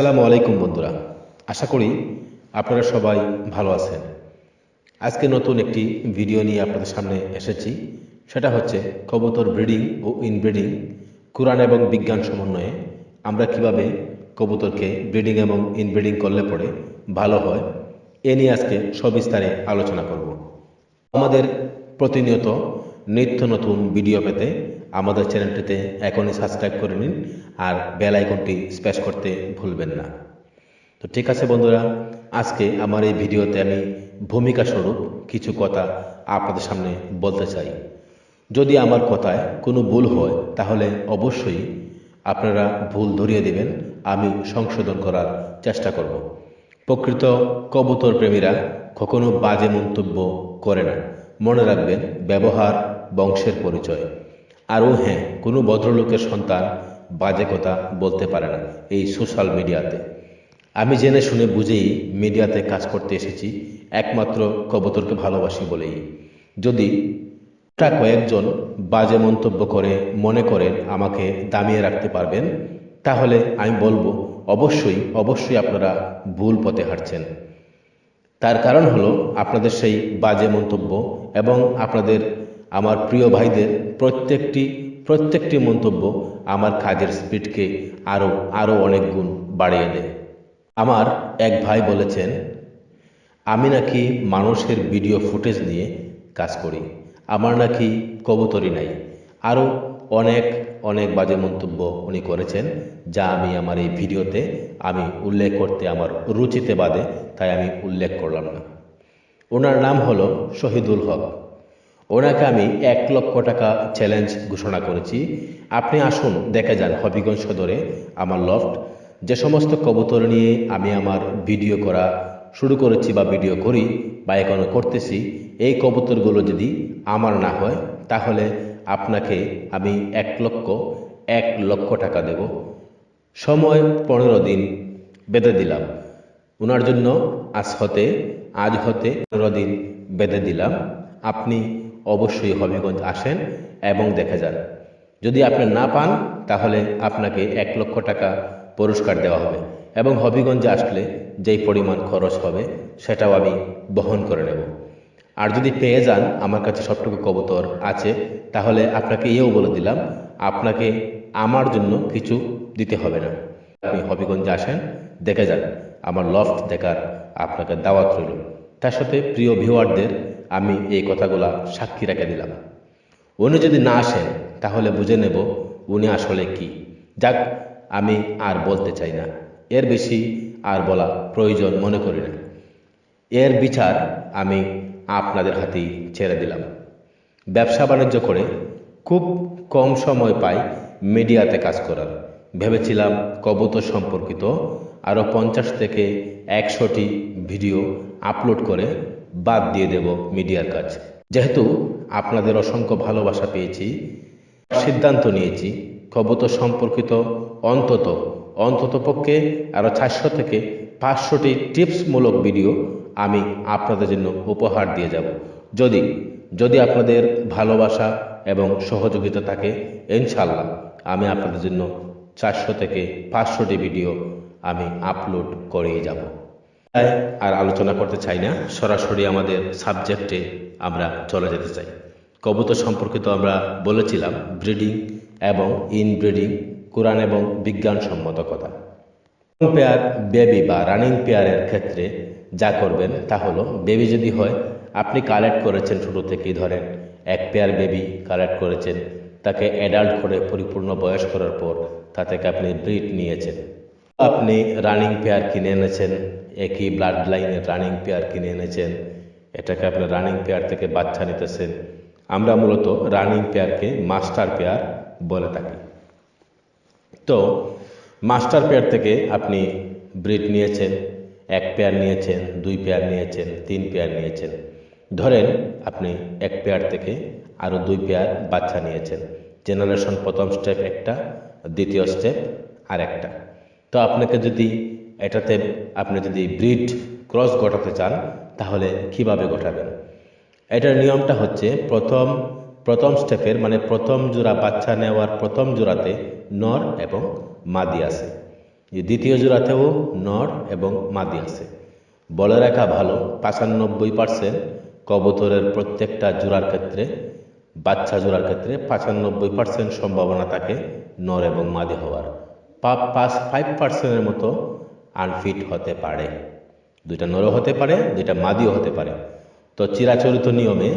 আসসালামু আলাইকুম বন্ধুরা। আশা করি আপনারা সবাই ভালো আছেন। আজকে নতুন একটি ভিডিও নিয়ে আপনাদের সামনে এসেছি। সেটা হচ্ছে কবুতর ব্রিডিং ও ইনব্রিডিং, কোরআন এবং বিজ্ঞান সমন্বয়ে আমরা কীভাবে কবুতরকে ব্রিডিং এবং ইনব্রিডিং করলে পরে ভালো হয়, এ নিয়ে আজকে সবিস্তারে আলোচনা করব। আমাদের প্রতিনিয়ত নিত্য নতুন ভিডিও পেতে আমাদের চ্যানেলটিতে এখনই সাবস্ক্রাইব করে নিন আর বেল আইকনটি স্প্যাশ করতে ভুলবেন না। তো ঠিক আছে বন্ধুরা, আজকে আমার এই ভিডিওতে আমি ভূমিকা স্বরূপ কিছু কথা আপনাদের সামনে বলতে চাই। যদি আমার কথায় কোনো ভুল হয়, তাহলে অবশ্যই আপনারা ভুল ধরিয়ে দেবেন, আমি সংশোধন করার চেষ্টা করব। প্রকৃত কবুতর প্রেমীরা কখনো বাজে মন্তব্য করে না। মনে রাখবেন, ব্যবহার বংশের পরিচয়। আরও হ্যাঁ কোনো ভদ্রলোকের সন্তান বাজে কথা বলতে পারে না এই সোশ্যাল মিডিয়াতে। আমি জেনে শুনে বুঝেই মিডিয়াতে কাজ করতে এসেছি, একমাত্র কবতরকে ভালোবাসি বলেই। যদি টা কয়েকজন বাজে মন্তব্য করে, মনে করেন আমাকে দামিয়ে রাখতে পারবেন, তাহলে আমি বলব, অবশ্যই অবশ্যই আপনারা ভুল পথে হাঁটছেন। তার কারণ হলো আপনাদের সেই বাজে মন্তব্য এবং আপনাদের আমার প্রিয় ভাইদের প্রত্যেকটি প্রত্যেকটি মন্তব্য আমার কাজের স্পিডকে আরও আরও অনেক গুণ বাড়িয়ে দেয়। আমার এক ভাই বলেছেন, আমি নাকি মানুষের ভিডিও ফুটেজ নিয়ে কাজ করি, আমার নাকি কবুতরই নাই। আরও অনেক অনেক বাজে মন্তব্য উনি করেছেন, যা আমি আমার এই ভিডিওতে আমি উল্লেখ করতে আমার রুচিতে বাদে তাই আমি উল্লেখ করলাম না। ওনার নাম হলো শহীদুল হক। ওনাকে আমি এক লক্ষ টাকা চ্যালেঞ্জ ঘোষণা করেছি। আপনি আসুন, দেখে যান হবিগঞ্জ সদরে আমার লফট যে সমস্ত কবুতর নিয়ে আমি আমার ভিডিও করা শুরু করেছি বা ভিডিও করি বা এখনও করতেছি, এই কবুতরগুলো যদি আমার না হয়, তাহলে আপনাকে আমি এক লক্ষ এক লক্ষ টাকা দেব। সময় পনেরো দিন বেঁধে দিলাম। ওনার জন্য আজ হতে আজ হতে পনেরো দিন বেঁধে দিলাম। আপনি অবশ্যই হবিগঞ্জ আসেন এবং দেখে যান। যদি আপনি না পান, তাহলে আপনাকে এক লক্ষ টাকা পুরস্কার দেওয়া হবে এবং হবিগঞ্জে আসলে যেই পরিমাণ খরচ হবে, সেটাও আমি বহন করে নেব। আর যদি পেয়ে যান, আমার কাছে সবটুকু কবুতর আছে, তাহলে আপনাকে এও বলে দিলাম, আপনাকে আমার জন্য কিছু দিতে হবে না। আপনি হবিগঞ্জে আসেন, দেখে যান, আমার লফট দেখার আপনাকে দাওয়াত রইল। তার সাথে প্রিয় ভিউয়ারদের আমি এই কথাগুলা সাক্ষী রেখে দিলাম। উনি যদি না আসেন, তাহলে বুঝে নেব উনি আসলে কি। যাক, আমি আর বলতে চাই না। এর বেশি আর বলা প্রয়োজন মনে করি না। এর বিচার আমি আপনাদের হাতেই ছেড়ে দিলাম। ব্যবসা বাণিজ্য করে খুব কম সময় পাই মিডিয়াতে কাজ করার। ভেবেছিলাম কবুতর সম্পর্কিত আরও পঞ্চাশ থেকে একশোটি ভিডিও আপলোড করে বাদ দিয়ে দেব মিডিয়ার কাজ যেহেতু আপনাদের অসংখ্য ভালোবাসা পেয়েছি, সিদ্ধান্ত নিয়েছি কবুতর সম্পর্কিত অন্তত অন্তত পক্ষে আরও চারশো থেকে পাঁচশোটি টিপসমূলক ভিডিও আমি আপনাদের জন্য উপহার দিয়ে যাব। যদি যদি আপনাদের ভালোবাসা এবং সহযোগিতা থাকে ইনশাল্লাহ আমি আপনাদের জন্য চারশো থেকে পাঁচশোটি ভিডিও আমি আপলোড করিয়ে যাব। আর আলোচনা করতে চাই না। সরাসরি আমাদের সাবজেক্টে আমরা চলে যেতে চাই। কবুতর সম্পর্কিত আমরা বলেছিলাম, ব্রিডিং এবং ইনব্রিডিং, কোরআন এবং বিজ্ঞানসম্মত কথা। পেয়ার বেবি বা রানিং পেয়ারের ক্ষেত্রে যা করবেন তা হলো, বেবি যদি হয়, আপনি কালেক্ট করেছেন শুরু থেকেই ধরেন, এক পেয়ার বেবি কালেক্ট করেছেন, তাকে অ্যাডাল্ট করে পরিপূর্ণ বয়স করার পর তা থেকে আপনি ব্রিড নিয়েছেন। আপনি রানিং পেয়ার কিনে এনেছেন একই ব্লাড লাইনের রানিং পেয়ার কিনে এনেছেন। এটাকে আপনার রানিং পেয়ার থেকে বাচ্চা নিতেছেন। আমরা মূলত রানিং পেয়ারকে মাস্টার পেয়ার বলে থাকি। তো মাস্টার পেয়ার থেকে আপনি ব্রিড নিয়েছেন, এক পেয়ার নিয়েছেন, দুই পেয়ার নিয়েছেন, তিন পেয়ার নিয়েছেন। ধরেন আপনি এক পেয়ার থেকে আরও দুই পেয়ার বাচ্চা নিয়েছেন। জেনারেশন প্রথম স্টেপ একটা, দ্বিতীয় স্টেপ আর একটা তো আপনাকে যদি এটাতে আপনি যদি ব্রিড ক্রস ঘটাতে চান, তাহলে কীভাবে ঘটাবেন? এটার নিয়মটা হচ্ছে প্রথম প্রথম স্টেপের মানে প্রথম জোড়া বাচ্চা নেওয়ার প্রথম জোড়াতে নর এবং মাদি আছে। দ্বিতীয় জোড়াতেও নর এবং মাদি আছে। বলে রাখা ভালো, পঁচানব্বই পার্সেন্ট কবুতরের প্রত্যেকটা জোড়ার ক্ষেত্রে, বাচ্চা জোড়ার ক্ষেত্রে পঁচানব্বই পার্সেন্ট সম্ভাবনা থাকে নর এবং মাদি হওয়ার। পাঁচ ফাইভ পার্সেন্টের মতো আনফিট হতে পারে। দুইটা নরও হতে পারে, দুইটা মাদিও হতে পারে। তো চিরাচরিত নিয়মে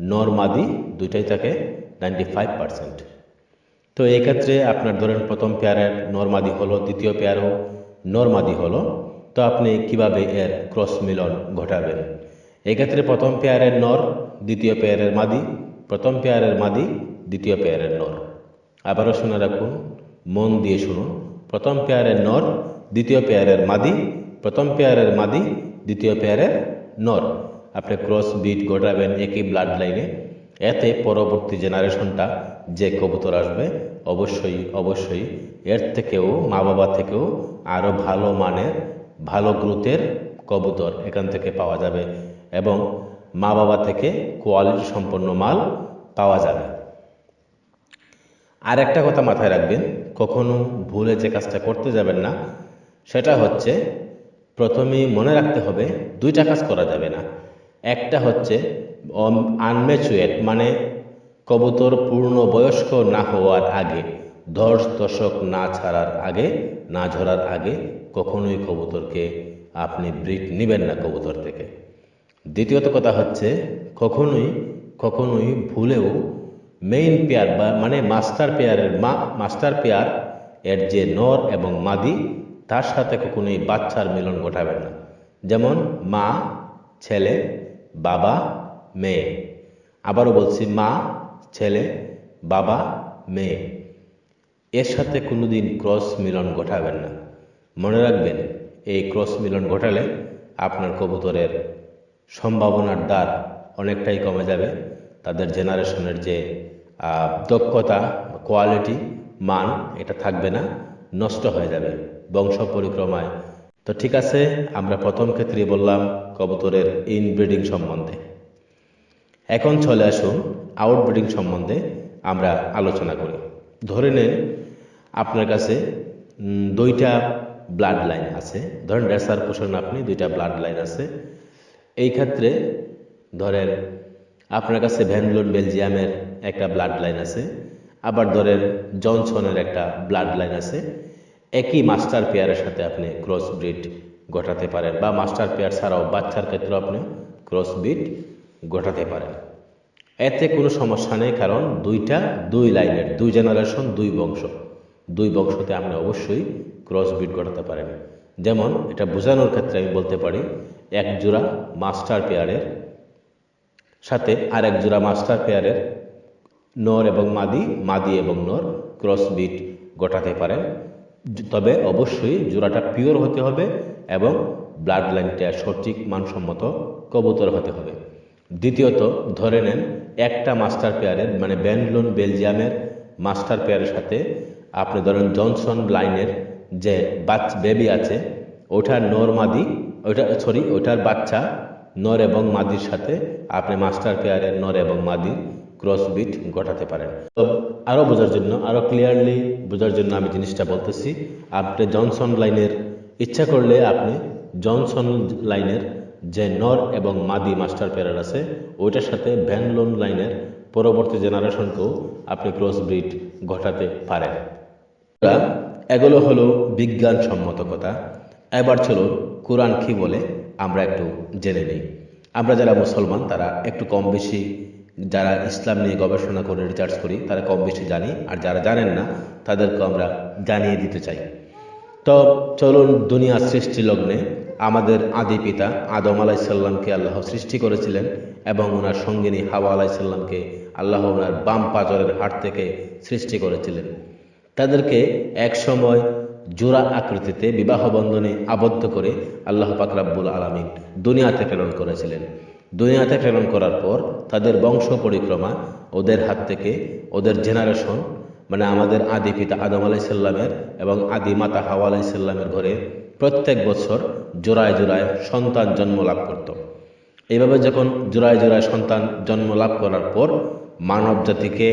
নর মাদি দুইটাই থাকে নাইনটি ফাইভ পার্সেন্ট। তো এই ক্ষেত্রে আপনার ধরেন প্রথম পেয়ারের নরমাদি হলো, দ্বিতীয় পেয়ারও নরমাদি হলো। তো আপনি কীভাবে এর ক্রস মিলন ঘটাবেন? এক্ষেত্রে প্রথম পেয়ারের নর, দ্বিতীয় পেয়ারের মাদি, প্রথম পেয়ারের মাদি, দ্বিতীয় পেয়ারের নর। আবারও শুনে রাখুন, মন দিয়ে শুনুন। প্রথম পেয়ারের নর দ্বিতীয় পেয়ারের মাদি, প্রথম পেয়ারের মাদি, দ্বিতীয় পেয়ারের নর। আপনি ক্রস বিট ঘটাবেন একই ব্লাড লাইনে এতে পরবর্তী জেনারেশনটা যে কবুতর আসবে, অবশ্যই অবশ্যই এর থেকেও, মা বাবা থেকেও আরও ভালো মানের, ভালো গ্রোথের কবুতর এখান থেকে পাওয়া যাবে এবং মা বাবা থেকে কোয়ালিটি সম্পন্ন মাল পাওয়া যাবে। আর একটা কথা মাথায় রাখবেন, কখনো ভুলে যে কাজটা করতে যাবেন না সেটা হচ্ছে প্রথমেই মনে রাখতে হবে দুইটা কাজ করা যাবে না। একটা হচ্ছে আনম্যাচুয়েট মানে কবুতর পূর্ণ বয়স্ক না হওয়ার আগে, দশ দশক না ছাড়ার আগে, না ঝরার আগে কখনোই কবুতরকে আপনি ব্রিড নেবেন না কবুতর থেকে। দ্বিতীয়ত কথা হচ্ছে, কখনোই কখনোই ভুলেও মেইন পেয়ার বা মানে মাস্টার পেয়ারের মা মাস্টার পেয়ার এর যে নর এবং মাদি তার সাথে কখনোই বাচ্চার মিলন ঘটাবেন না। যেমন মা, ছেলে, বাবা, মেয়ে। আবারও বলছি, মা, ছেলে, বাবা, মেয়ে। এর সাথে কোনোদিন ক্রস মিলন ঘটাবেন না। মনে রাখবেন, এই ক্রস মিলন ঘটালে আপনার কবুতরের সম্ভাবনার দ্বার অনেকটাই কমে যাবে। তাদের জেনারেশনের যে দক্ষতা কোয়ালিটি মান, এটা থাকবে না। নষ্ট হয়ে যাবে বংশ পরিক্রমায় তো ঠিক আছে, আমরা প্রথম ক্ষেত্রেই বললাম কবুতরের ইনব্রিডিং সম্বন্ধে। এখন চলে আসুন আউটব্রিডিং সম্বন্ধে আমরা আলোচনা করি। ধরে নেন আপনার কাছে দুইটা ব্লাড লাইন আছে। ধরেন রেসার পোষণ আপনি, দুইটা ব্লাড লাইন আছে। এই ক্ষেত্রে ধরেন আপনার কাছে ভ্যানলোন বেলজিয়ামের একটা ব্লাড লাইন আছে। আবার ধরেন জনসনের একটা ব্লাড লাইন আছে, একই মাস্টার পেয়ারের সাথে আপনি ক্রস ব্রিড ঘটাতে পারেন বা মাস্টার পেয়ার ছাড়াও বাচ্চার ক্ষেত্রে আপনি ক্রস ব্রিড ঘটাতে পারেন। এতে কোনো সমস্যা নেই, কারণ দুইটা, দুই লাইনের, দুই জেনারেশন দুই বংশ। দুই বংশতে আপনি অবশ্যই ক্রস ব্রিড ঘটাতে পারেন। যেমন এটা বোঝানোর ক্ষেত্রে আমি বলতে পারি, এক জোড়া মাস্টার পেয়ারের সাথে আর এক জোড়া মাস্টার পেয়ারের নর এবং মাদি মাদি এবং নর, ক্রস বিট ঘটাতে পারেন। তবে অবশ্যই জোড়াটা পিওর হতে হবে এবং ব্লাড লাইনটা সঠিক, মানসম্মত কবুতর হতে হবে। দ্বিতীয়ত, ধরে নেন একটা মাস্টার পেয়ারের মানে ব্যান্ডলোন বেলজিয়ামের মাস্টার পেয়ারের সাথে আপনি ধরেন জনসন লাইনের যে বাচ বেবি আছে ওটার নর মাদি ওটা সরি ওটার বাচ্চা নর এবং মাদির সাথে আপনি মাস্টার পেয়ারের নর এবং মাদি ক্রস বিট ঘটাতে পারেন। তো আরও বোঝার জন্য আরও ক্লিয়ারলি বোঝার জন্য আমি জিনিসটা বলতেছি, আপনি জনসন লাইনের ইচ্ছা করলে আপনি জনসন লাইনের যে নর এবং মাদি মাস্টার পেয়ার আছে, ওইটার সাথে ভ্যানলোন লাইনের পরবর্তী জেনারেশনকেও আপনি ক্রস ব্রিড ঘটাতে পারেন। এগুলো হলো বিজ্ঞানসম্মত কথা। এবার চলো কোরআন কি বলে আমরা একটু জেনে নিই। আমরা যারা মুসলমান, তারা একটু কম বেশি যারা ইসলাম নিয়ে গবেষণা করে রিসার্চ করি, তারা কম বেশি জানি। আর যারা জানেন না তাদেরকে আমরা জানিয়ে দিতে চাই। তো চলুন দুনিয়া সৃষ্টি লগ্নে আমাদের আদি পিতা আদম আলাইসাল্লামকে আল্লাহ সৃষ্টি করেছিলেন এবং ওনার সঙ্গিনী হাওয়া আলাইসাল্লামকে আল্লাহ ওনার বাম পাজরের হাট থেকে সৃষ্টি করেছিলেন। তাদেরকে এক সময় জোড়া আকৃতিতে বিবাহ বন্ধনে আবদ্ধ করে আল্লাহ পাক রাব্বুল আলামিন দুনিয়াতে প্রেরণ করেছিলেন। দুনিয়াতে প্রেরণ করার পর তাদের বংশ পরিক্রমা, ওদের হাত থেকে, ওদের জেনারেশন মানে আমাদের আদি পিতা আদম আলাইসাল্লামের এবং আদি মাতা হাওয়া আলাইসাল্লামের ঘরে প্রত্যেক বছর জোড়ায় জোড়ায় সন্তান জন্ম লাভ করত। এইভাবে যখন জোড়ায় জোড়ায় সন্তান জন্ম লাভ করার পর মানব জাতিকে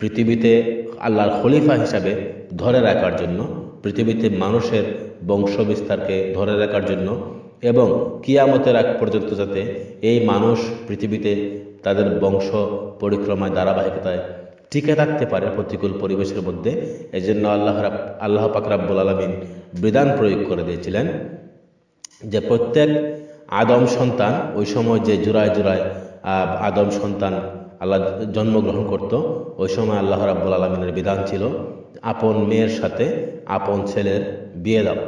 পৃথিবীতে আল্লাহর খলিফা হিসাবে ধরে রাখার জন্য, পৃথিবীতে মানুষের বংশ বিস্তারকে ধরে রাখার জন্য এবং কিয়ামতের আগ পর্যন্ত যাতে এই মানুষ পৃথিবীতে তাদের বংশ পরিক্রমায়, ধারাবাহিকতায় টিকে থাকতে পারে প্রতিকূল পরিবেশের মধ্যে এই জন্য আল্লাহ আল্লাহ পাক রাব্বুল আলমিন বিধান প্রয়োগ করে দিয়েছিলেন যে প্রত্যেক আদম সন্তান, ওই সময় যে জোড়ায় জোড়ায় আদম সন্তান আল্লাহ জন্মগ্রহণ করত, ওই সময় আল্লাহ রাব্বুল আলমিনের বিধান ছিল, আপন মেয়ের সাথে আপন ছেলের বিয়ে দাও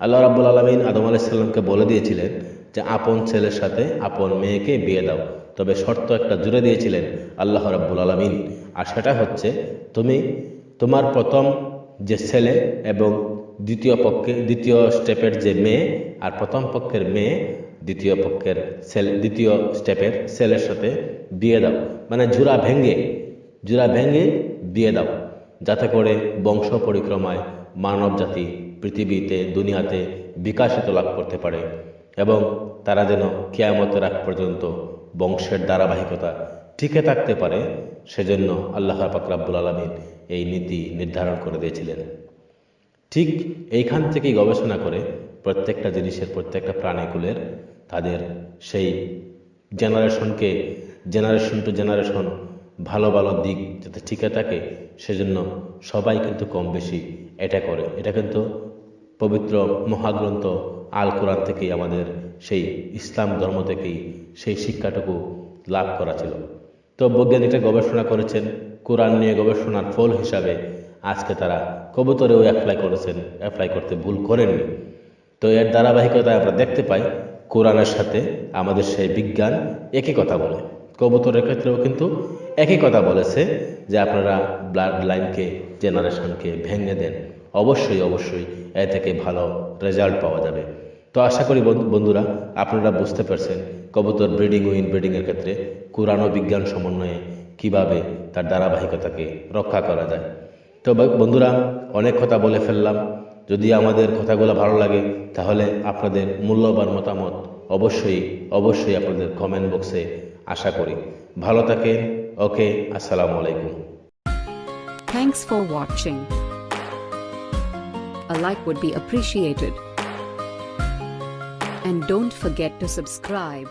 আল্লাহ রাব্বুল আলমিন আদম আলাইসাল্লামকে বলে দিয়েছিলেন যে, আপন ছেলের সাথে আপন মেয়েকে বিয়ে দাও। তবে শর্ত একটা জুড়ে দিয়েছিলেন আল্লাহ রাব্বুল আলমিন। আর সেটা হচ্ছে, তুমি তোমার প্রথম যে ছেলে এবং দ্বিতীয় পক্ষে, দ্বিতীয় স্টেপের যে মেয়ে আর প্রথম পক্ষের মেয়ে দ্বিতীয় পক্ষের ছেলে, দ্বিতীয় স্টেপের ছেলের সাথে বিয়ে দাও। মানে জোড়া ভেঙ্গে জোড়া ভেঙ্গে বিয়ে দাও। যাতে করে বংশ পরিক্রমায় মানব জাতি পৃথিবীতে, দুনিয়াতে বিকাশিত লাভ করতে পারে এবং তারা যেন কেয়ামতের আগ পর্যন্ত বংশের ধারাবাহিকতা টিকে থাকতে পারে, সেজন্য আল্লাহ পাক রাব্বুল আলমিন এই নীতি নির্ধারণ করে দিয়েছিলেন। ঠিক এইখান থেকেই গবেষণা করে প্রত্যেকটা জিনিসের প্রত্যেকটা প্রাণীকুলের তাদের সেই জেনারেশনকে, জেনারেশন টু জেনারেশন ভালো ভালো দিক যাতে টিকে থাকে, সেজন্য সবাই কিন্তু কম বেশি এটা করে। এটা কিন্তু পবিত্র মহাগ্রন্থ আল কোরআন থেকেই আমাদের সেই ইসলাম ধর্ম থেকেই সেই শিক্ষাটুকু লাভ করা ছিল। তো বৈজ্ঞানিকরা গবেষণা করেছেন, কোরআন নিয়ে গবেষণার ফল হিসাবে আজকে তারা কবুতরেও অ্যাপ্লাই করেছেন অ্যাপ্লাই করতে ভুল করেননি। তো এর ধারাবাহিকতায় আমরা দেখতে পাই, কোরআনের সাথে আমাদের সেই বিজ্ঞান একই কথা বলে। কবুতরের ক্ষেত্রেও কিন্তু একই কথা বলেছে যে আপনারা ব্লাড লাইনকে, জেনারেশনকে ভেঙে দেন। অবশ্যই অবশ্যই এ থেকে ভালো রেজাল্ট পাওয়া যাবে। তো আশা করি বন্ধু- বন্ধুরা, আপনারা বুঝতে পারছেন কবুতর ব্রিডিং ও ইনব্রিডিংয়ের ক্ষেত্রে কোরআন বিজ্ঞান সমন্বয়ে কীভাবে তার ধারাবাহিকতাকে রক্ষা করা যায়। তো বন্ধুরা, অনেক কথা বলে ফেললাম। যদি আমাদের কথাগুলো ভালো লাগে, তাহলে আপনাদের মূল্যবান মতামত অবশ্যই অবশ্যই আপনাদের কমেন্ট বক্সে আশা করি। ভালো থাকেন, ওকে, আসসালামু আলাইকুম। Thanks for watching. A like would be appreciated. And don't forget to subscribe.